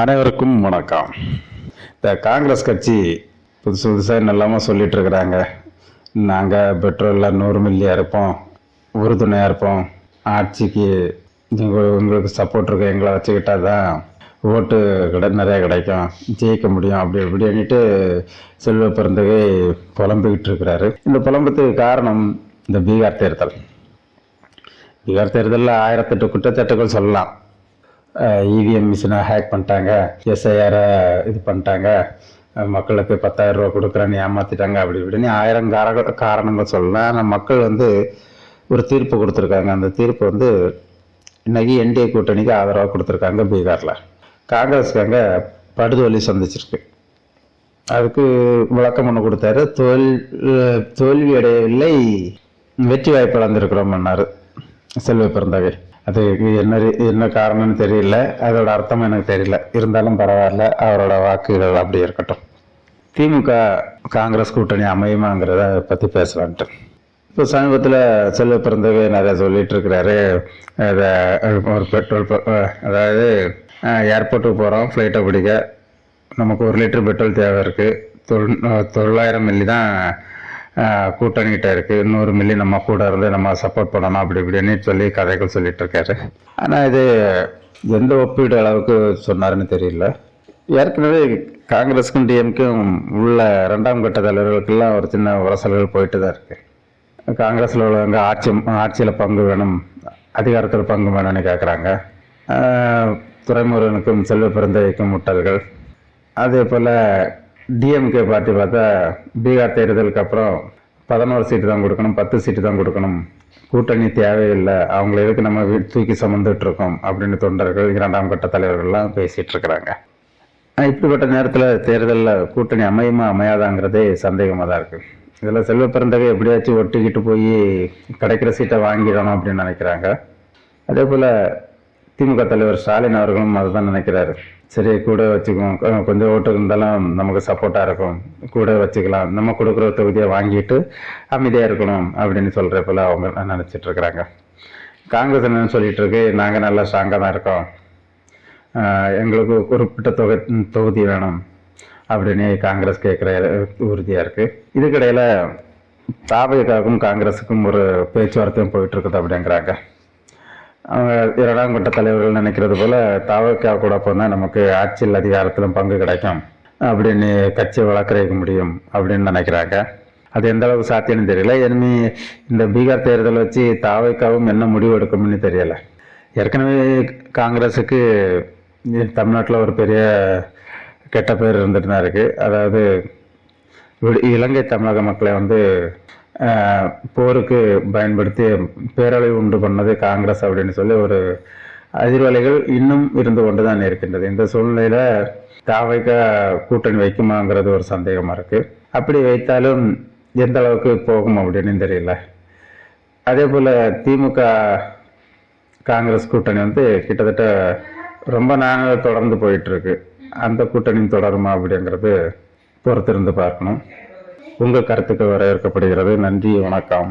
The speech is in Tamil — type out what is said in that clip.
அனைவருக்கும் வணக்கம். இந்த காங்கிரஸ் கட்சி புதுசு புதுசாக நல்லாமல் சொல்லிட்டு இருக்கிறாங்க. நாங்கள் பெட்ரோலில் நூறு மில்லியாக இருப்போம். உறுதுணையாக இருப்போம். ஆட்சிக்கு நீங்கள் உங்களுக்கு சப்போர்ட் இருக்கு எங்களை வச்சுக்கிட்டா தான் ஓட்டு கிடை நிறையா கிடைக்கும். ஜெயிக்க முடியும். அப்படி இப்படின்னுட்டு செல்வ பிறந்தகை புலம்பிக்கிட்டு இருக்கிறாரு. இந்த புலம்புறதுக்கு காரணம் இந்த பீகார் தேர்தல். பீகார் தேர்தலில் ஆயிரத்தெட்டு குற்றச்சாட்டுகள் சொல்லலாம். இவிஎம் மிஷினை ஹேக் பண்ணிட்டாங்க. எஸ்ஐஆரை இது பண்ணிட்டாங்க. மக்களுக்கு பத்தாயிரம் ரூபா கொடுக்குறேன்னு ஏமாத்திட்டாங்க அப்படி இப்படின்னு ஆயிரம் கார காரணங்கள் சொல்லலாம் ஆனால் மக்கள் வந்து ஒரு தீர்ப்பு கொடுத்துருக்காங்க. அந்த தீர்ப்பு வந்து இன்னைக்கு என்டிஏ கூட்டணிக்கு ஆதரவாக கொடுத்துருக்காங்க பீகாரில். காங்கிரஸ்காங்க படுதோல்வி சந்திச்சிருக்கு. அதுக்கு விளக்கம் ஒன்று கொடுத்தாரு. தோல் தோல்வியடையவில்லை வெற்றி வாய்ப்பு இழந்திருக்கிறோம்னாரு செல்வ பிறந்தகை அது என்ன ரீ- என்ன காரணம்னு தெரியல. அதோட அர்த்தம் எனக்கு தெரியல. இருந்தாலும் பரவாயில்ல. அவரோட வாக்குகள் அப்படி இருக்கட்டும். திமுக காங்கிரஸ் கூட்டணி அமையுமாங்கிறத பற்றி பேசலான்ட்டு. இப்போ சமீபத்தில் செல்வ பிறந்தகை நிறைய சொல்லிட்டு இருக்கிறாரு. அதை ஒரு பெட்ரோல் ப- அதாவது ஏர்போர்ட்டுக்கு போகிறோம் ஃப்ளைட்டை பிடிக்க. நமக்கு ஒரு லிட்டர் பெட்ரோல் தேவை இருக்குது தொள் தொள்ளாயிரம் மில்லி தான் கூட்டணிகிட்ட இருக்குது நூறு மில்லி நம்ம கூட இருந்து நம்ம சப்போர்ட் பண்ணணும் அப்படி இப்படின்னு சொல்லி கதைகள் சொல்லிட்டு இருக்காரு. ஆனால் இது எந்த ஒப்பீடு அளவுக்கு சொன்னாருன்னு தெரியல. ஏற்கனவே காங்கிரஸுக்கும் டிஎம்கும் உள்ள ரெண்டாம் கட்ட தலைவர்களுக்கெல்லாம் ஒரு சின்ன உரசல்கள் போயிட்டு தான் இருக்கு. காங்கிரஸில் உள்ளவங்க ஆட்சி ஆட்சியில் பங்கு வேணும் அதிகாரத்தில் பங்கு வேணும்னு கேட்குறாங்க துறைமுருகனுக்கும் செல்வ பிறந்தைக்கும் முட்டல்கள். அதே போல் டிஎம்கே பார்ட்டி பார்த்தா பீகார் தேர்தலுக்கு அப்புறம் பதினோரு சீட்டு தான் கொடுக்கணும் பத்து சீட்டு தான் கொடுக்கணும். கூட்டணி தேவையில்லை. அவங்கள எதுக்கு நம்ம தூக்கி சுமந்துட்டு இருக்கோம் அப்படின்னு தொண்டர்கள் இரண்டாம் கட்ட தலைவர்கள்லாம் பேசிட்டு இருக்கிறாங்க. இப்படிப்பட்ட நேரத்தில் தேர்தலில் கூட்டணி அமையுமா அமையாதாங்கிறதே சந்தேகமாக தான் இருக்குது இதில் செல்வ பிறந்தவை எப்படியாச்சும் ஒட்டிக்கிட்டு போய் கிடைக்கிற சீட்டை வாங்கிடணும் அப்படின்னு நினைக்கிறாங்க. அதே போல் திமுக தலைவர் ஸ்டாலின் அவர்களும் அதுதான் நினைக்கிறாரு. சரி கூட வச்சுக்குவோம். கொஞ்சம் ஓட்டு இருந்தாலும் நமக்கு சப்போர்ட்டாக இருக்கும். கூட வச்சுக்கலாம். நம்ம கொடுக்குற தொகுதியை வாங்கிட்டு அமைதியாக இருக்கணும் அப்படின்னு சொல்கிற போல் அவங்க நினச்சிட்டு இருக்கிறாங்க? காங்கிரஸ் என்ன சொல்லிட்டு இருக்கு. நாங்கள் நல்லா ஸ்ட்ராங்காக தான் இருக்கோம். எங்களுக்கு குறிப்பிட்ட தொகை தொகுதி வேணும் அப்படின்னு காங்கிரஸ் கேட்குற உறுதியாக இருக்குது இதுக்கிடையில் தாபகாவுக்கும் காங்கிரஸுக்கும் ஒரு பேச்சுவார்த்தையும் போயிட்டு இருக்குது அப்படிங்கிறாங்க. இரண்டாம் கட்ட தலைவர்கள் நினைக்கிறது போல தாவக்கா கூட போனால் நமக்கு ஆட்சியில் அதிகாரத்திலும் பங்கு கிடைக்கும். அப்படின்னு கட்சியை வளர்க்குறதுக்கு முடியும் அப்படின்னு நினைக்கிறாங்க. அது எந்த அளவுக்கு சாத்தியம்னு தெரியல. இனிமே இந்த பீகார் தேர்தலை வச்சு தாவைக்காவும் என்ன முடிவு எடுக்கும்னு தெரியல. ஏற்கனவே காங்கிரஸுக்கு தமிழ்நாட்டில் ஒரு பெரிய கெட்ட பேர் இருந்துட்டு தான் இருக்கு. அதாவது இலங்கை தமிழக மக்களை வந்து போருக்கு பயன்படுத்தி பேரவை உண்டு பண்ணது காங்கிரஸ் அப்படின்னு சொல்லி ஒரு அதிர்வலைகள் இன்னும் இருந்து கொண்டு தான் இருக்கின்றது. இந்த சூழ்நிலையில தாவைக்க கூட்டணி வைக்குமாங்கிறது ஒரு சந்தேகமா இருக்கு. அப்படி வைத்தாலும் எந்த அளவுக்கு போகும் அப்படின்னு தெரியல. அதே போல திமுக காங்கிரஸ் கூட்டணி வந்து கிட்டத்தட்ட ரொம்ப நாங்கள் தொடர்ந்து போயிட்டு இருக்கு. அந்த கூட்டணி தொடருமா அப்படிங்கிறது பொறுத்திருந்து பார்க்கணும். உங்கள் கருத்துக்கள் வரவேற்கப்படுகிறது நன்றி வணக்கம்.